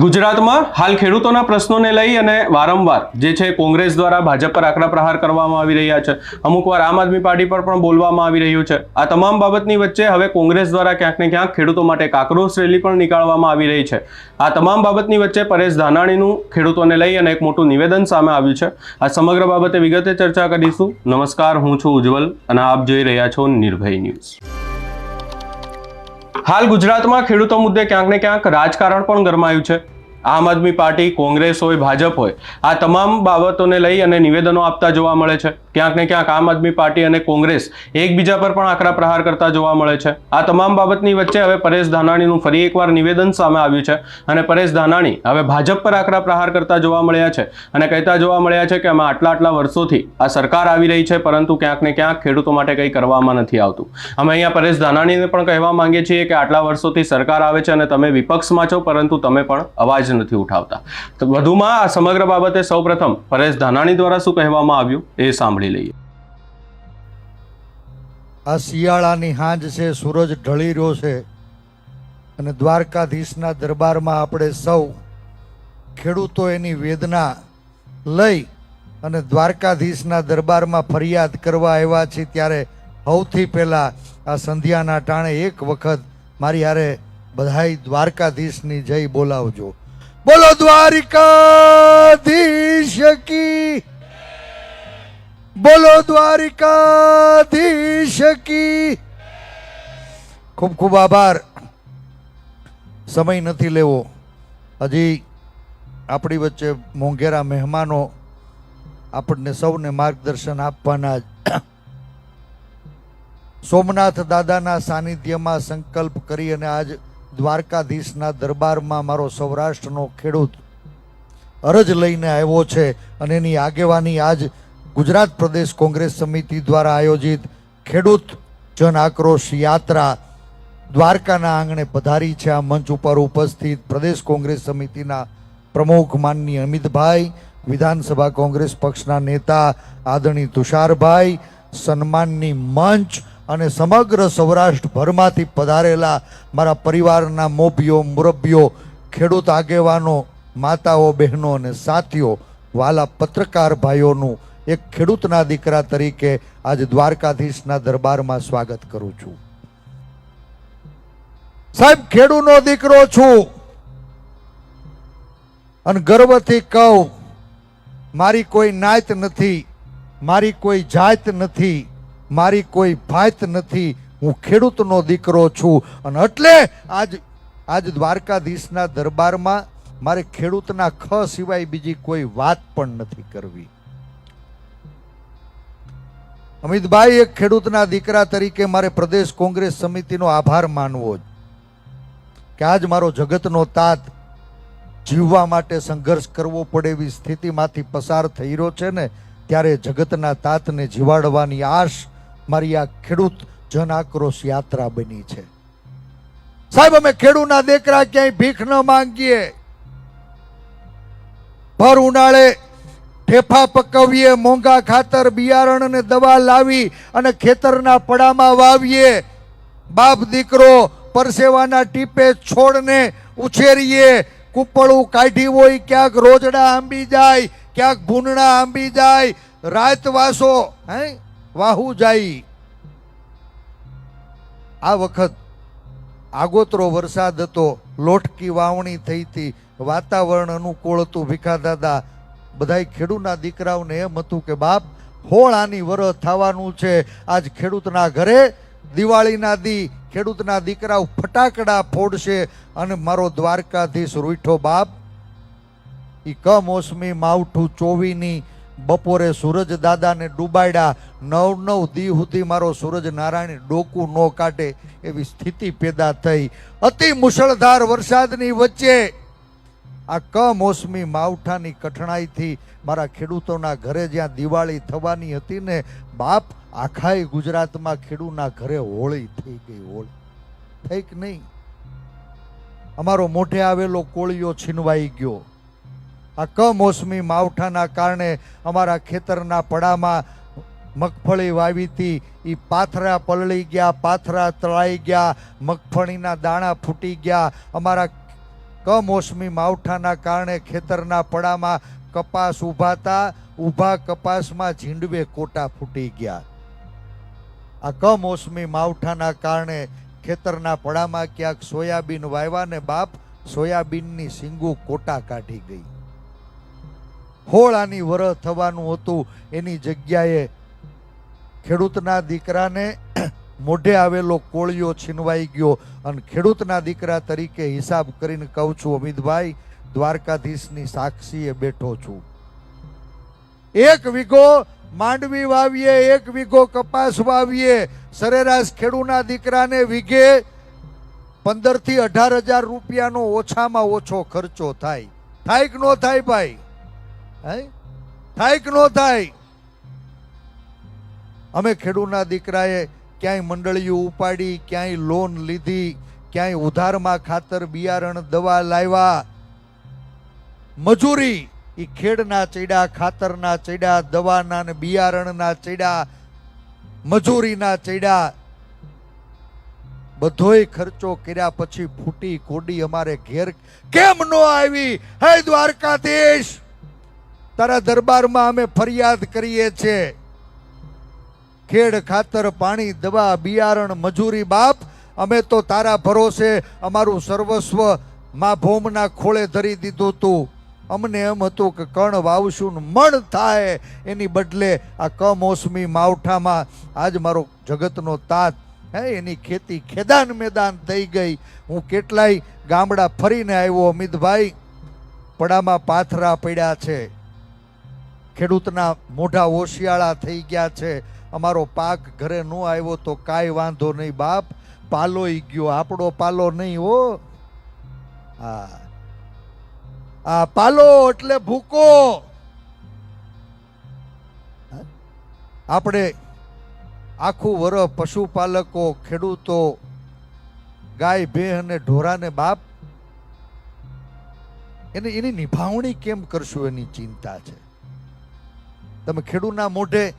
ગુજરાતમાં હાલ ખેડૂતોના પ્રશ્નોને લઈ અને વારંવાર જે છે કોંગ્રેસ દ્વારા ભાજપ પર આકરા પ્રહાર કરવામાં આવી રહ્યા છે. અમુક વાર આમ આદમી પાર્ટી પર પણ બોલવામાં આવી રહ્યું છે. આ તમામ બાબતની વચ્ચે હવે કોંગ્રેસ દ્વારા ક્યાંક ને ક્યાંક ખેડૂતો માટે કાકરોશ રેલી પણ નીકાળવામાં આવી રહી છે. આ તમામ બાબતની વચ્ચે પરેશ ધાનાણીનું ખેડૂતોને લઈ અને એક મોટું નિવેદન સામે આવ્યું છે. આ સમગ્ર બાબતે વિગતે ચર્ચા કરીશું. નમસ્કાર, હું છું ઉજ્જવલ અને આપ જોઈ રહ્યા છો નિર્ભય ન્યૂઝ. હાલ ગુજરાતમાં ખેડૂતો મુદ્દે ક્યાંક ને ક્યાંક રાજકારણ પણ ગરમાયું છે. આમ આદમી પાર્ટી, કોંગ્રેસ હોય, ભાજપ હોય, આ તમામ બાબતોને લઈ અને નિવેદનો આપતા જોવા મળે છે. ક્યાંક ને ક્યાંક આમ આદમી પાર્ટી અને કોંગ્રેસ એકબીજા પર પણ આકરા પ્રહાર કરતા જોવા મળે છે. આ તમામ બાબતની વચ્ચે હવે પરેશ ધાનાણીનું ફરી એકવાર નિવેદન સામે આવ્યું છે અને પરેશ ધાનાણી હવે ભાજપ પર આકરા પ્રહાર કરતા જોવા મળ્યા છે અને કહેતા જોવા મળ્યા છે કે અમે આટલા આટલા વર્ષોથી આ સરકાર આવી રહી છે, પરંતુ ક્યાંક ને ક્યાંક ખેડૂતો માટે કંઈ કરવામાં નથી આવતું. અમે અહીંયા પરેશ ધાનાણીને પણ કહેવા માંગીએ છીએ કે આટલા વર્ષોથી સરકાર આવે છે અને તમે વિપક્ષમાં છો, પરંતુ તમે પણ અવાજ નથી ઉઠાવતા. તો વધુમાં આ સમગ્ર બાબતે સૌપ્રથમ પરેશ ધાનાણી દ્વારા શું કહેવામાં આવ્યું એ સાંભળી લઈએ. આ શિયાળાની હાંજ છે, સૂરજ ઢળી રહ્યો છે અને દ્વારકાધીશના દરબારમાં આપણે સૌ ખેડૂતો એની વેદના લઈ અને દ્વારકાધીશના દરબારમાં ફરિયાદ કરવા આવ્યા છીએ ત્યારે સૌથી પહેલાં આ સંધ્યાના ટાણે એક વખત મારી હારે બધાય દ્વારકાધીશની જય બોલાવજો. બોલો દ્વારિકાધીશ કી બોલો દ્વારિકાધીશ કી. ખૂબ ખૂબ આભાર. સમય નથી લેવો. હજી આપણી વચ્ચે મોંઘેરા મહેમાનો આપણને સૌને માર્ગદર્શન આપવાના સોમનાથ દાદાના સાનિધ્યમાં સંકલ્પ કરી અને આજ દ્વારકાધીશના દરબારમાં મારો સૌરાષ્ટ્રનો ખેડૂત અરજ લઈને આવ્યો છે અને એની આગેવાની આજ ગુજરાત પ્રદેશ કોંગ્રેસ સમિતિ દ્વારા આયોજિત ખેડૂત જન આક્રોશ યાત્રા દ્વારકાના આંગણે પધારી છે. આ મંચ ઉપર ઉપસ્થિત પ્રદેશ કોંગ્રેસ સમિતિના પ્રમુખ માનનીય અમિતભાઈ, વિધાનસભા કોંગ્રેસ પક્ષના નેતા આદરણીય તુષારભાઈ, સન્માનની મંચ અને સમગ્ર સૌરાષ્ટ્રભરમાંથી પધારેલા મારા પરિવારના મોભીઓ, મુરબ્બીઓ, ખેડૂત આગેવાનો, માતાઓ, બહેનો અને સાથીઓ, વાલા પત્રકાર ભાઈઓનું એક ખેડૂતના દીકરા તરીકે આજ દ્વારકાધીશના દરબારમાં સ્વાગત કરું છું. સાહેબ, ખેડૂનો દીકરો છું. અને ગર્વથી કહું, મારી કોઈ નાત નથી, મારી કોઈ જાત નથી, મારી કોઈ ભાત નથી, હું ખેડૂતનો દીકરો છું. અને એટલે આજ આજ દ્વારકાધીશના દરબારમાં મારે ખેડૂતના ખ સિવાય બીજી કોઈ વાત પણ નથી કરવી. અમિતભાઈ, એક ખેડૂતના દીકરા તરીકે મારે પ્રદેશ કોંગ્રેસ સમિતિનો આભાર માનવો જ. કે આજ મારો જગતનો તાત જીવવા માટે સંઘર્ષ કરવો પડે એવી સ્થિતિમાંથી પસાર થઈ રહ્યો છે ને, ત્યારે જગતના તાતને જીવાડવાની આશ મારી આ ખેડૂત જન આક્રોશ યાત્રા બની છે. સાહેબ, અમે ખેડૂતના દીકરા ક્યાંય ભીખ ન માંગીએ. ભર ઉનાળે ઠેફા પકવીએ, મોંઘા ખાતર, બિયારણ અને દવા લાવી અને ખેતરના પડામાં વાવીએ. બાપ દીકરો પરસેવાના ટીપે છોડને ઉછેરીએ. કુપળું કાઢી હોય, ક્યાંક રોજડા આંબી જાય, ક્યાંક ભૂંડણા આંબી જાય. રાત વાસો, હે? વાહુ જાય. આ વખત આગોતરો વરસાદ હતો, લોટકી વાવણી થઈ હતી, વાતાવરણ અનુકૂળ હતું ભીખા દાદા બધાય ખેડૂતના દીકરાઓને એમ હતું કે, બાપ, હોળાની વરસ થવાનું છે. આજ ખેડૂતના ઘરે દિવાળીના દી ખેડૂતના દીકરાઓ ફટાકડા ફોડશે અને મારો દ્વારકાધીશ રૂઠો બાપ એ કમોસમી માવઠું ચોવીની બપોરે સૂરજ દાદાને ડૂબાડ્યા. નવ નવ દી સુધી મારો સૂરજ નારાયણ ડોકું ન કાઢે એવી સ્થિતિ પેદા થઈ. અતિ મુશળધાર વરસાદની વચ્ચે આ કમોસમી માવઠાની કઠણાઈથી મારા ખેડૂતોના ઘરે જ્યાં દિવાળી થવાની હતી ને, બાપ આખાય ગુજરાતમાં ખેડૂતના ઘરે હોળી થઈ ગઈ, હોળી. થઈ કે નહીં? અમારો મોઢે આવેલો કોળિયો છીનવાઈ ગયો. આ કમોસમી માવઠાના કારણે અમારા ખેતરના પડામાં મગફળી વાવી હતી. એ પાથરા પલળી ગયા, પાથરા તળાઈ ગયા, મગફળીના દાણા ફૂટી ગયા. અમારા કમોસમી માવઠાના કારણે ખેતરના પડામાં કપાસ ઉભાતા, ઊભા કપાસમાં ઝીંડવે કોટા ફૂટી ગયા. આ કમોસમી માવઠાના કારણે ખેતરના પડામાં ક્યાંક સોયાબીન વાવ્યા બાપ સોયાબીનની સિંગુ કોટા કાઢી ગઈ. હોળાની વરહ થવાનું હતું. એની જગ્યાએ ખેડૂતના દીકરાને મોઢે આવેલો કોળિયો છીનવાઈ ગયો અને ખેડૂતના દીકરા તરીકે હિસાબ કરીને કહું છું, અમિતભાઈ, દ્વારકાધીશની સાક્ષીએ બેઠો છું. એક વીઘો માંડવી વાવીએ, એક વીઘો કપાસ વાવીએ, સરેરાશ ખેડૂના દીકરાને વીઘે પંદરથી અઢાર હજાર રૂપિયાનો ઓછામાં ઓછો ખર્ચો થાય. થાય કે નો થાય ભાઈ? હે? થાય કે નો થાય? અમે ખેડૂના દીકરાએ ક્યાંય મંડળીઓ ઉપાડી, ક્યાંય લોન લીધી, ક્યાંય ઉધારમાં ખાતર બિયારણ દવા લાવ્યા. મજૂરી એ ખેડના ચડ્યા, ખાતરના ચડ્યા, દવાના ને બિયારણના ચડ્યા, મજૂરીના ચડ્યા. બધોય ખર્ચો કર્યા પછી ફૂટી કોડી અમારે ઘેર કેમ નો આવી? હે દ્વારકાધીશ! તારા દરબારમાં અમે ફરિયાદ કરીએ છીએ. ખેડ ખાતર પાણી દવા બિયારણ મજૂરી બાપ. અમે તો તારા ભરોસે અમારું સર્વસ્વ મા ભોમના ખોળે ધરી દીધું તું. અમને એમ હતું કે કણ વાવશું મણ થાય. એની બદલે આ કમોસમી માવઠામાં આજ મારો જગતનો તાત. હે, એની ખેતી ખેદાન મેદાન થઈ ગઈ. હું કેટલાય ગામડા ફરીને આવ્યો, અમિતભાઈ. પડામાં પાથરા પડ્યા છે. ખેડૂતના મોઢા ઓશિયાળા થઈ ગયા છે. અમારો પાક ઘરે ન આવ્યો તો કાંઈ વાંધો નહીં, બાપ. પાલોય ગયો. આપણો પાલો નહીં હો. હા. આ પાલો એટલે ભૂકો. આપણે આખું વર પશુપાલકો, ખેડૂતો, ગાય ભે અને ઢોરાને બાપ, એને, એની નિભાવણી કેમ કરશું એની ચિંતા છે? તમે ખેડૂતના મોઢે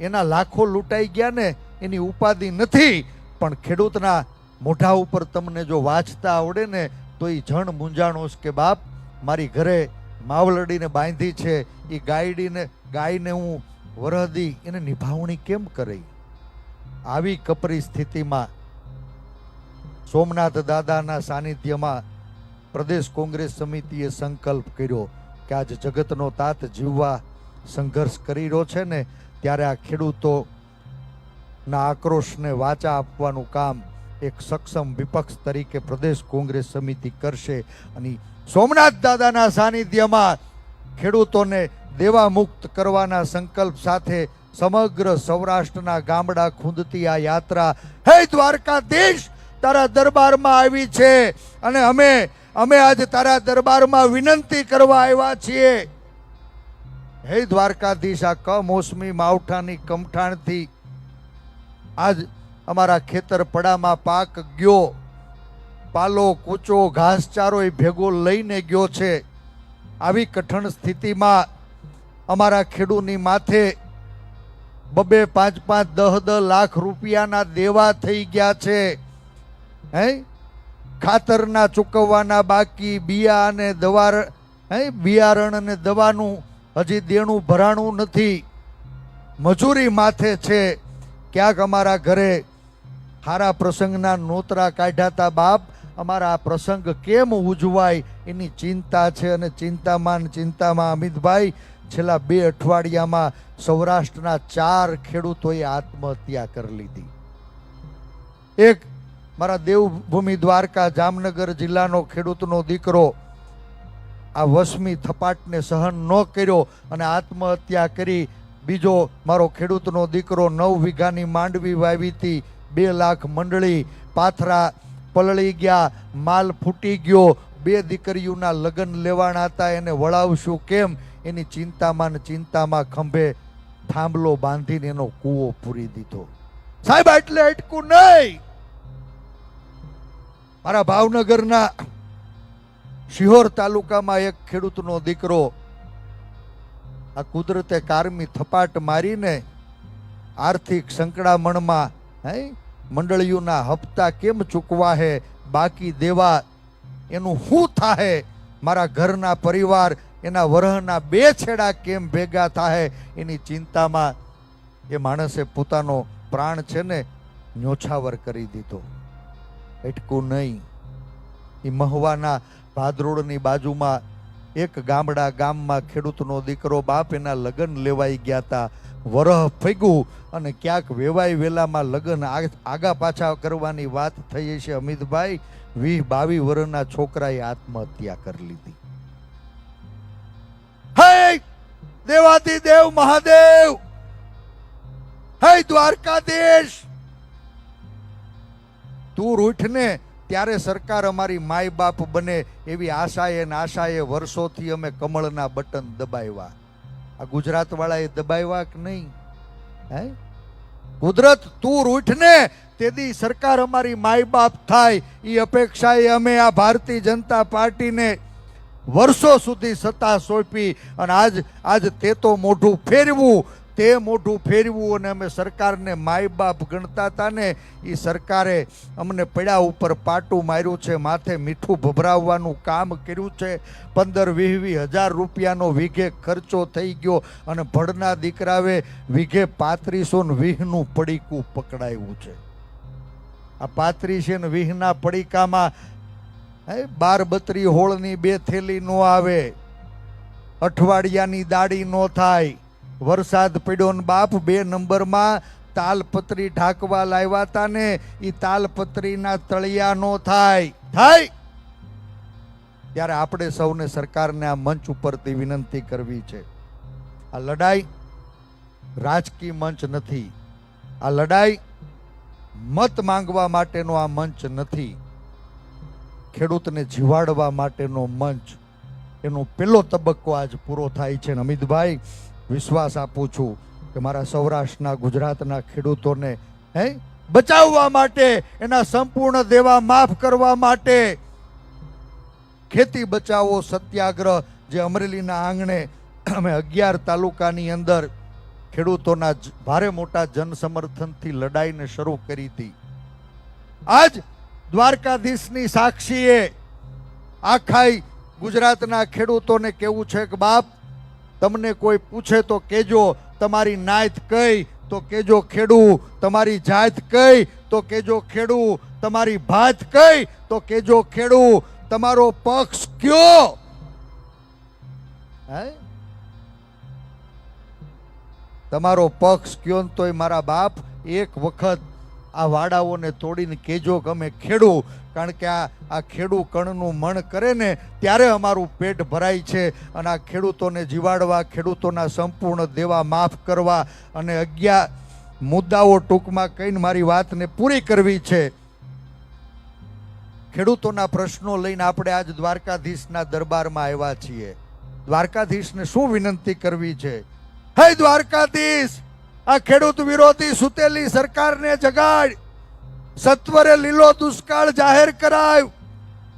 એના લાખો લૂંટાઈ ગયા ને, એની ઉપાધિ નથી. પણ ખેડૂતના મોઢા ઉપર તમને જો વાંચતા આવડે ને, તો એ જણ મૂંઝાણોશ કે બાપ, મારી ઘરે માવલડીને બાંધી છે એ ગાયડીને, ગાયને હું વરહદી, એને નિભાવણી કેમ કરી આવી કપરી સ્થિતિમાં સોમનાથ દાદાના સાનિધ્યમાં પ્રદેશ કોંગ્રેસ સમિતિએ સંકલ્પ કર્યો કે આજ જગતનો તાત જીવવા સંઘર્ષ કરી રહ્યો છે ને ત્યારે આ ખેડૂતોના આક્રોશને વાચા આપવાનું કામ એક સક્ષમ વિપક્ષ તરીકે પ્રદેશ કોંગ્રેસ સમિતિ કરશે. અને સોમનાથ દાદાના સાનિધ્યમાં ખેડૂતોને દેવા મુક્ત કરવાના સંકલ્પ સાથે સમગ્ર સૌરાષ્ટ્રના ગામડા ખૂંદતી આ યાત્રા. હે દ્વારકાધીશ તારા દરબારમાં આવી છે. અને અમે અમે આજે તારા દરબારમાં વિનંતી કરવા આવ્યા છીએ. હે દ્વારકાધીશ, આ કમોસમી માવઠાની કમઠાણથી આજ અમારા ખેતર પડામાં પાક ગયો. પાલો, કૂચો, ઘાસચારો એ ભેગો લઈને ગયો છે. આવી કઠણ સ્થિતિમાં અમારા ખેડૂની માથે બબે પાંચ પાંચ દહ દહ લાખ રૂપિયાના દેવા થઈ ગયા છે. હે? ખાતરના ચૂકવવાના બાકી, બિયા અને દવા હે? બિયારણ અને દવાનું હજી દેણું ભરાણું નથી. મજૂરી માથે છે. ક્યાંક અમારા ઘરે હારા પ્રસંગના નોતરા કાઢ્યાતા બાપ. અમારા આ પ્રસંગ કેમ ઉજવાય? એની ચિંતા છે અને ચિંતામાં ચિંતામાં અમિતભાઈ છેલ્લા બે અઠવાડિયામાં સૌરાષ્ટ્રના ચાર ખેડૂતોએ આત્મહત્યા કરી લીધી. એક, મારા દેવભૂમિ દ્વારકા જામનગર જિલ્લાનો ખેડૂતનો દીકરો આ વસમી થપાટને સહન ન કર્યો અને આત્મહત્યા કરી બીજો મારો ખેડૂતનો દીકરો નવ વીઘાની માંડવી વાવી હતી, બે લાખ મંડળી, પાથરા પલળી ગયા, માલ ફૂટી ગયો, બે દીકરીઓના લગ્ન લેવાના હતા, એને વળાવશું કેમ? એની ચિંતામાં ને ચિંતામાં ખંભે થાંભલો બાંધીને એનો કૂવો પૂરી દીધો. સાહેબ એટલે અટકું નહીં. મારા ભાવનગરના શિહોર તાલુકામાં એક ખેડૂતનો દીકરો આ કુદરતે કારમી થપાટ મારીને આર્થિક સંકળામણમાં, હે, મંડળીઓના હપ્તા કેમ ચૂકવા હે, બાકી દેવા એનું શું થાય મારા ઘરના પરિવાર એના વરહના બે છેડા કેમ ભેગા થાય એની ચિંતામાં એ માણસે પોતાનો પ્રાણ છે ને ન્યોછાવર કરી દીધો. એટકું નહીં. એ મહુવાના ભાદરોડની બાજુમાં એક ગામડા ગામમાં ખેડૂતનો દીકરો બાપ એના લગ્ન લેવાઈ ગયા હતા વરહ ફગ્યું અને ક્યાંક વેવાય વેલામાં લગ્ન આગા પાછા કરવાની વાત થઈ છે અમિતભાઈ. વીસ બાવીસ વર્ષના છોકરાએ આત્મહત્યા કરી લીધી. દેવાતી દેવ મહાદેવ! હે દ્વારકાધીશ! તું રૂઠને ત્યારે સરકાર અમારી માય બાપ બને એવી આશાએ ને આશાએ વર્ષોથી અમે કમળના બટન દબાવ્યા. આ ગુજરાતવાળાએ દબાવ્યા કે નહીં? હે? કુદરત તું રૂઠને, તેથી સરકાર અમારી માય બાપ થાય. એ અપેક્ષાએ અમે આ ભારતીય જનતા પાર્ટીને વર્ષો સુધી સત્તા સોંપી અને આજ આજ તે તો મોઢું ફેરવું. તે મોઢું ફેરવું અને અમે સરકારને માય બાપ ગણતા હતા ને એ સરકારે અમને પડ્યા ઉપર પાટું માર્યું છે, માથે મીઠું ભભરાવવાનું કામ કર્યું છે. પંદર વીસ વીસ હજાર રૂપિયાનો વીઘે ખર્ચો થઈ ગયો અને ભડના દીકરાવે વીઘે પાંત્રીસો ને વીહનું પડીકું પકડાયું છે. આ પાંત્રીસે ને વીહના પડીકામાં, હે, બાર બત્રી હોળની બે થેલી ન આવે, અઠવાડિયાની દાડી ન થાય વરસાદ પડ્યો ને બાપ બે નંબરમાં તાલપત્રી ઢાંકવા લાવ્યા હતા ને એ તાલપત્રીના તળિયા નો થાય. થાય! ત્યારે આપણે સૌને સરકારને આ મંચ ઉપરથી વિનંતી કરવી છે. આ લડાઈ રાજકીય મંચ નથી. આ લડાઈ મત માંગવા માટેનો આ મંચ નથી. ખેડૂતને જીવાડવા માટેનો મંચ. એનો પેલો તબક્કો આજ પૂરો થાય છે અમિતભાઈ વિશ્વાસ આપું છું કે મારા સૌરાષ્ટ્રના ગુજરાતના ખેડૂતોને, હે, બચાવવા માટે, એના સંપૂર્ણ દેવા માફ કરવા માટે ખેતી બચાવો સત્યાગ્રહ જે અમરેલીના આંગણે અમે અગિયાર તાલુકાની અંદર ખેડૂતોના ભારે મોટા જનસમર્થનથી લડાઈને શરૂ કરી હતી. આજ દ્વારકાધીશની સાક્ષીએ આખાઈ ગુજરાતના ખેડૂતોને કેવું છે કે, બાપ તમને કોઈ પૂછે તો કેજો તમારી નાયત કઈ? તો કેજો ખેડૂ. તમારી જાત કઈ? તો કેજો ખેડૂ. તમારી ભાત કઈ? તો કેજો ખેડૂ. તમારો પક્ષ કયો? હે? તમારો પક્ષ કયો તોય મારા બાપ, એક વખત આ વાડાઓને તોડીને કેજો અમે ખેડૂ. કારણ કે આ આ ખેડૂ કણનું મણ કરે ને ત્યારે અમારું પેટ ભરાય છે અને આ ખેડૂતોને જીવાડવા, ખેડૂતોના સંપૂર્ણ દેવા માફ કરવા અને અગિયાર મુદ્દાઓ ટૂંકમાં કહીને મારી વાતને પૂરી કરવી છે. ખેડૂતોના પ્રશ્નો લઈને આપણે આજ દ્વારકાધીશના દરબારમાં આવ્યા છીએ. દ્વારકાધીશને શું વિનંતી કરવી છે? હે દ્વારકાધીશ! આ ખેડૂત વિરોધી સુતેલી સરકારને જગાડ! સત્વરે લીલો દુષ્કાળ જાહેર કરાયો.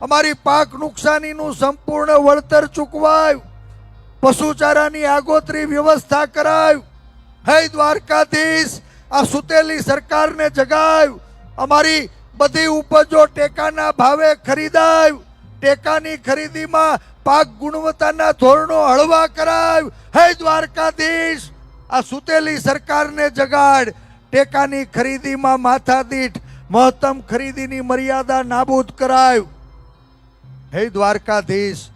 અમારી પાક નુકસાનીનું સંપૂર્ણ વળતર ચૂકવાય. પશુચારાની આગોતરી વ્યવસ્થા કરાયું. હે દ્વારકાધીશ, આ સુતેલી સરકારને જગાયું. અમારી બધી ઉપજો ટેકાના ભાવે ખરીદાય. ટેકાની ખરીદીમાં પાક ગુણવત્તાના ધોરણો હળવા કરાયું. હે દ્વારકાધીશ, આ સુતેલી સરકારને જગાડ. ટેકાની ખરીદીમાં માથાદીઠ. મહત્તમ ખરીદીની મર્યાદા નાબૂદ કરાય. હે દ્વારકાધીશ,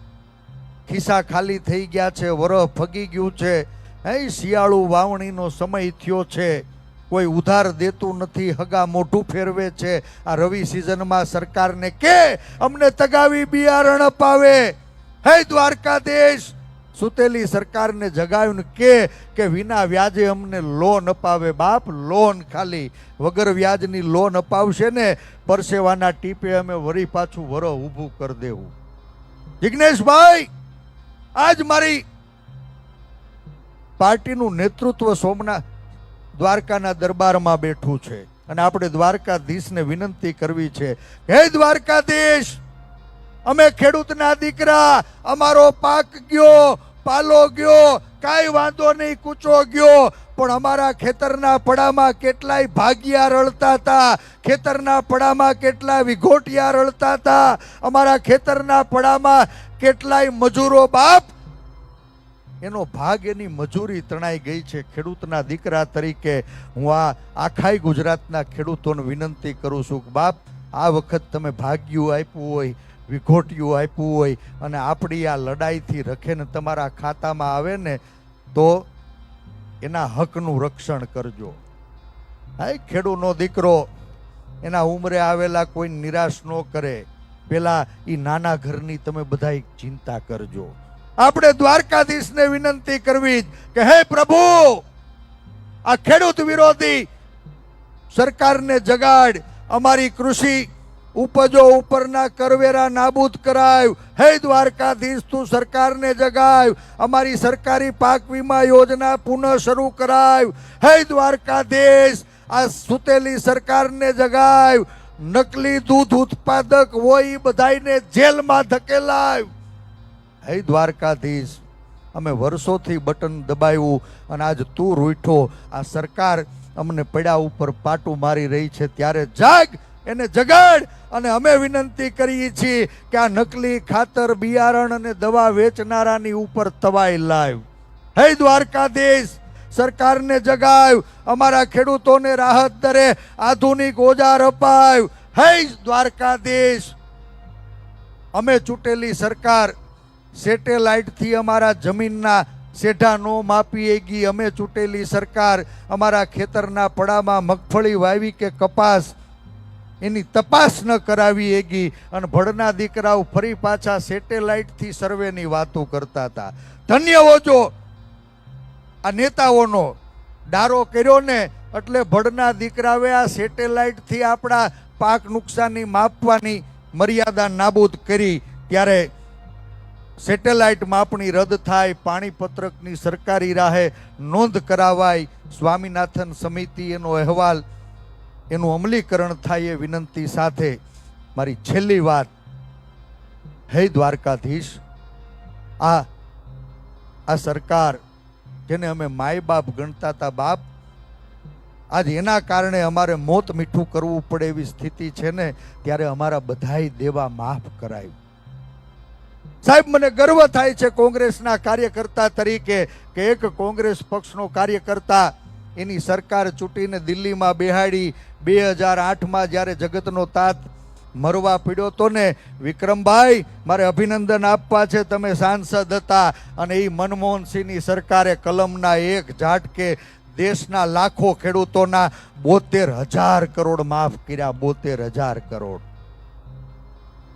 ખિસ્સા ખાલી થઈ ગયા છે વરફ ફગી ગયું છે. હે શિયાળુ વાવણીનો સમય થયો છે. કોઈ ઉધાર દેતું નથી, હગા મોઢું ફેરવે છે. આ રવિ સિઝનમાં સરકારને કે અમને તગાવી બિયારણ અપાવે. હે દ્વારકાધીશ સુતેલી સરકારને જગાવ્યું કે કે વિના વ્યાજે અમને લોન અપાવે બાપ, લોન ખાલી. વગર વ્યાજની લોન અપાવશે ને, પરસેવાના ટીપે અમે વરી પાછું વરો ઊભું કરી દેવું. જિગ્નેશભાઈ, આજ મારી પાર્ટીનું નેતૃત્વ સોમનાથ દ્વારકાના દરબારમાં બેઠું છે અને આપણે દ્વારકાધીશને વિનંતી કરવી છે. હે દ્વારકાધીશ, અમે ખેડૂતના દીકરા, અમારો પાક ગયો પાલો ગયો, કાંઈ વાંધો નહીં, કૂચો ગયો. પણ અમારા ખેતરના પડામાં કેટલાય ભાગિયા રળતા હતા. ખેતરના પડામાં કેટલા વિઘોટિયા રળતા હતા. અમારા ખેતરના પડામાં કેટલાય મજૂરો બાપ, એનો ભાગ એની મજૂરી તણાઈ ગઈ છે. ખેડૂતના દીકરા તરીકે હું આ આખાય ગુજરાતના ખેડૂતોને વિનંતી કરું છું કે બાપ, આ વખત તમે ભાગ્યું આપ્યું હોય વિઘોટિયું આપ્યું હોય અને આપણી આ લડાઈથી રખેને તમારા ખાતામાં આવે ને, તો એના હકનું રક્ષણ કરજો. હા ખેડૂતનો દીકરો એના ઉંમરે આવેલા કોઈ નિરાશ ન કરે. પેલા એ નાના ઘરની તમે બધા ચિંતા કરજો. આપણે દ્વારકાધીશને વિનંતી કરવી કે, હે પ્રભુ, આ ખેડૂત વિરોધી સરકારને જગાડ. અમારી કૃષિ ઉપજો ઉપરના કરવેરા નાબૂદ કરાય. હે દ્વારકાધીશ, તું સરકારને જગાવ અમારી સરકારી પાક વીમા યોજના પુનઃ શરૂ કરાય. હે દ્વારકાધીશ, આ સુતેલી સરકારને જગાવ નકલી દૂધ ઉત્પાદક હોય બધાને જેલમાં ધકેલાય. હે દ્વારકાધીશ, અમે વર્ષોથી બટન દબાવ્યું અને આજ તું રૂઠો. આ સરકાર અમને પડ્યા ઉપર પાટું મારી રહી છે. ત્યારે જાગ એને જગાડ અને અમે વિનંતી કરીએ છીએ કે આ નકલી ખાતર, બિયારણ અને દવા વેચનારાની ઉપર તવાઈ લાવ. હે દ્વારકાધીશ, સરકારને જગાવ, અમારા ખેડૂતોને રાહત દરે, આધુનિક ઓજાર અપાવ. હે દ્વારકાધીશ, અમે ચૂંટેલી સરકાર સેટેલાઇટથી અમારા જમીનના સેઢા નો માપી ગઈ અમે ચૂંટેલી સરકાર અમારા ખેતરના પડામાં મગફળી વાવી કે કપાસ એની તપાસ ન કરાવી એગી અને ભડના દીકરાઓ ફરી પાછા સેટેલાઇટથી સર્વેની વાતો કરતા હતા. ધન્ય હોજો આ નેતાઓનો ડારો કર્યો ને એટલે ભડના દીકરાવે આ સેટેલાઇટથી આપણા પાક નુકસાની માપવાની મર્યાદા નાબૂદ કરી. ત્યારે સેટેલાઇટ માપણી રદ થાય પાણીપત્રકની સરકારી રાહે નોંધ કરાવાય. સ્વામિનાથન સમિતિ એનો અહેવાલ એનું અમલીકરણ થાય એ વિનંતી સાથે મારી છેલ્લી વાત હે દ્વારકાધીશ. આ આ સરકાર જેને અમે માય બાપ ગણતા હતા બાપ, આજ એના કારણે અમારે મોત મીઠું કરવું પડે એવી સ્થિતિ છે ને, ત્યારે અમારા બધાય દેવા માફ કરાયું. સાહેબ, મને ગર્વ થાય છે કોંગ્રેસના કાર્યકર્તા તરીકે કે એક કોંગ્રેસ પક્ષનો કાર્યકર્તા એની સરકાર ચૂંટીને દિલ્હીમાં બેહાડી બે હજાર આઠમાં જ્યારે જગતનો તાત મરવા પીડ્યો, તો ને વિક્રમભાઈ, મારે અભિનંદન આપવા છે, તમે સાંસદ હતા અને એ મનમોહનસિંહની સરકારે કલમના એક ઝાટકે દેશના લાખો ખેડૂતોના બોતેર હજાર કરોડ માફ કર્યા, બોતેર હજાર કરોડ.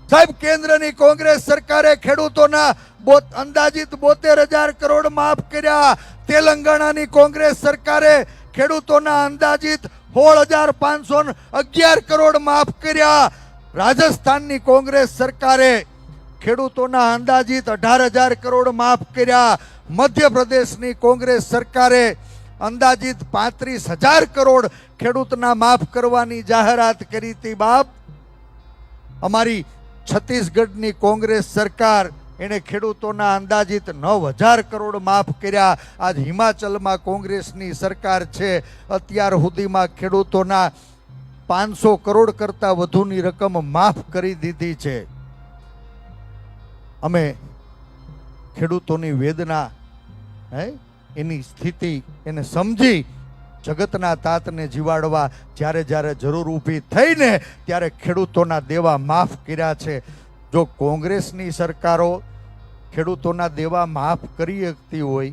સાહેબ, કેન્દ્રની કોંગ્રેસ સરકારે ખેડૂતોના અંદાજિત બોતેર હજાર કરોડ માફ કર્યા. તેલંગાણાની કોંગ્રેસ સરકારે ખેડૂતોના અંદાજિત સોળ હજાર પાંચસો અગિયાર કરોડ માફ કર્યા. રાજસ્થાનની કોંગ્રેસ સરકારે ખેડૂતોના અંદાજિત અઢાર હજાર કરોડ માફ કર્યા. મધ્યપ્રદેશની કોંગ્રેસ સરકારે અંદાજિત પાંત્રીસ હજાર કરોડ ખેડૂતના માફ કરવાની જાહેરાત કરી હતી બાપ. અમારી છત્તીસગઢની કોંગ્રેસ સરકાર એણે ખેડૂતોના અંદાજિત નવ હજાર કરોડ માફ કર્યા. આજ હિમાચલમાં કોંગ્રેસની સરકાર છે. અત્યાર સુધીમાં ખેડૂતોના પાંચસો કરોડ કરતાં વધુની રકમ માફ કરી દીધી છે. અમે ખેડૂતોની વેદના, હે, એની સ્થિતિ એને સમજી જગતના તાતને જીવાડવા જ્યારે જ્યારે જરૂર ઊભી થઈને ત્યારે ખેડૂતોના દેવા માફ કર્યા છે. જો કોંગ્રેસની સરકારો ખેડૂતોના દેવા માફ કરી શકતી હોય,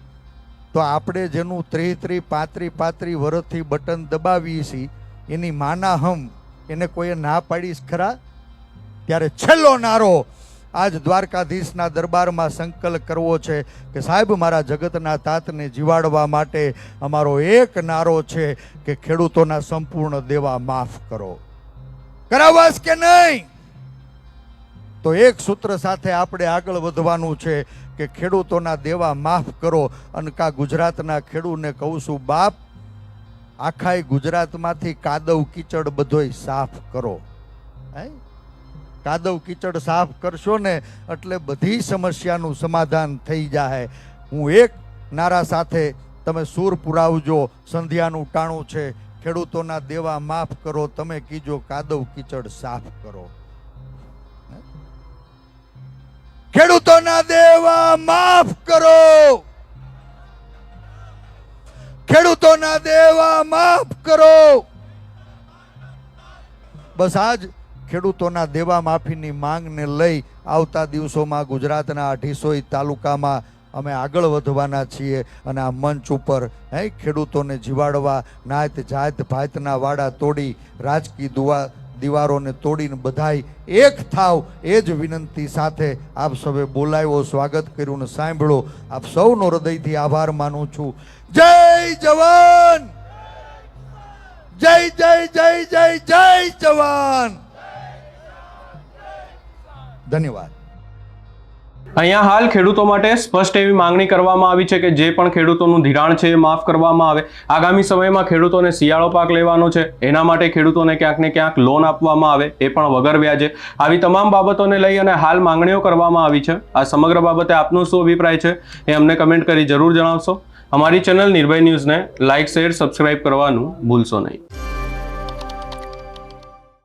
તો આપણે જેનું ત્રીસ પાંત્રી પાંત્રી વર્ષથી બટન દબાવીએ છીએ, એની માના હમ એને કોઈએ ના પાડીશ ખરા? ત્યારે છેલ્લો નારો આજ દ્વારકાધીશના દરબારમાં સંકલ્પ કરવો છે કે સાહેબ મારા જગતના તાતને જીવાડવા માટે અમારો એક નારો છે કે ખેડૂતોના સંપૂર્ણ દેવા માફ કરો. કરાવાસ કે નહીં? તો એક સૂત્ર સાથે આપણે આગળ વધવાનું છે કે ખેડૂતોના દેવા માફ કરો અને કા ગુજરાતના ખેડૂતને કહું છું, બાપ, આખાય ગુજરાતમાંથી કાદવ કીચડ બધોય સાફ કરો. હે? કાદવ કીચડ સાફ કરશો ને એટલે બધી સમસ્યાનું સમાધાન થઈ જાય હું એક નારા સાથે તમે સૂર પુરાવજો, સંધ્યાનું ટાણું છે. ખેડૂતોના દેવા માફ કરો, તમે કીજો કાદવ કીચડ સાફ કરો. ખેડૂતોના દેવા માફ કરો. ખેડૂતોના દેવા માફ કરો. બસ આજ ખેડૂતોના દેવા માફીની માંગને લઈ આવતા દિવસોમાં ગુજરાતના અઢીસોય તાલુકામાં અમે આગળ વધવાના છીએ અને આ મંચ ઉપર, હે, ખેડૂતોને જીવાડવા, નાત જાત, ભાતના વાડા તોડી રાજકીય દુવા દીવારોને તોડીને બધાય એક થાવ, એ જ વિનંતી સાથે આપ સૌએ બોલાવ્યો, સ્વાગત કર્યું ને સાંભળો. આપ સૌનો હૃદયથી આભાર માનું છું. જય જવાન! જય જય જય જય જય જવાન! ધન્યવાદ. અહીંયા હાલ ખેડૂતો માટે સ્પષ્ટ એવી માંગણી કરવામાં આવી છે કે જે પણ ખેડૂતોનું ધિરાણ છે એ માફ કરવામાં આવે. આગામી સમયમાં ખેડૂતોને શિયાળો પાક લેવાનો છે. એના માટે ખેડૂતોને ક્યાંક ને ક્યાંક લોન આપવામાં આવે એ પણ વગર વ્યાજે. આવી તમામ બાબતોને લઈ અને હાલ માંગણીઓ કરવામાં આવી છે. આ સમગ્ર બાબતે આપનો શું અભિપ્રાય છે એ અમને કમેન્ટ કરી જરૂર જણાવશો. અમારી ચેનલ નિર્ભય ન્યૂઝને લાઇક, શેર, સબસ્ક્રાઇબ કરવાનું ભૂલશો નહીં.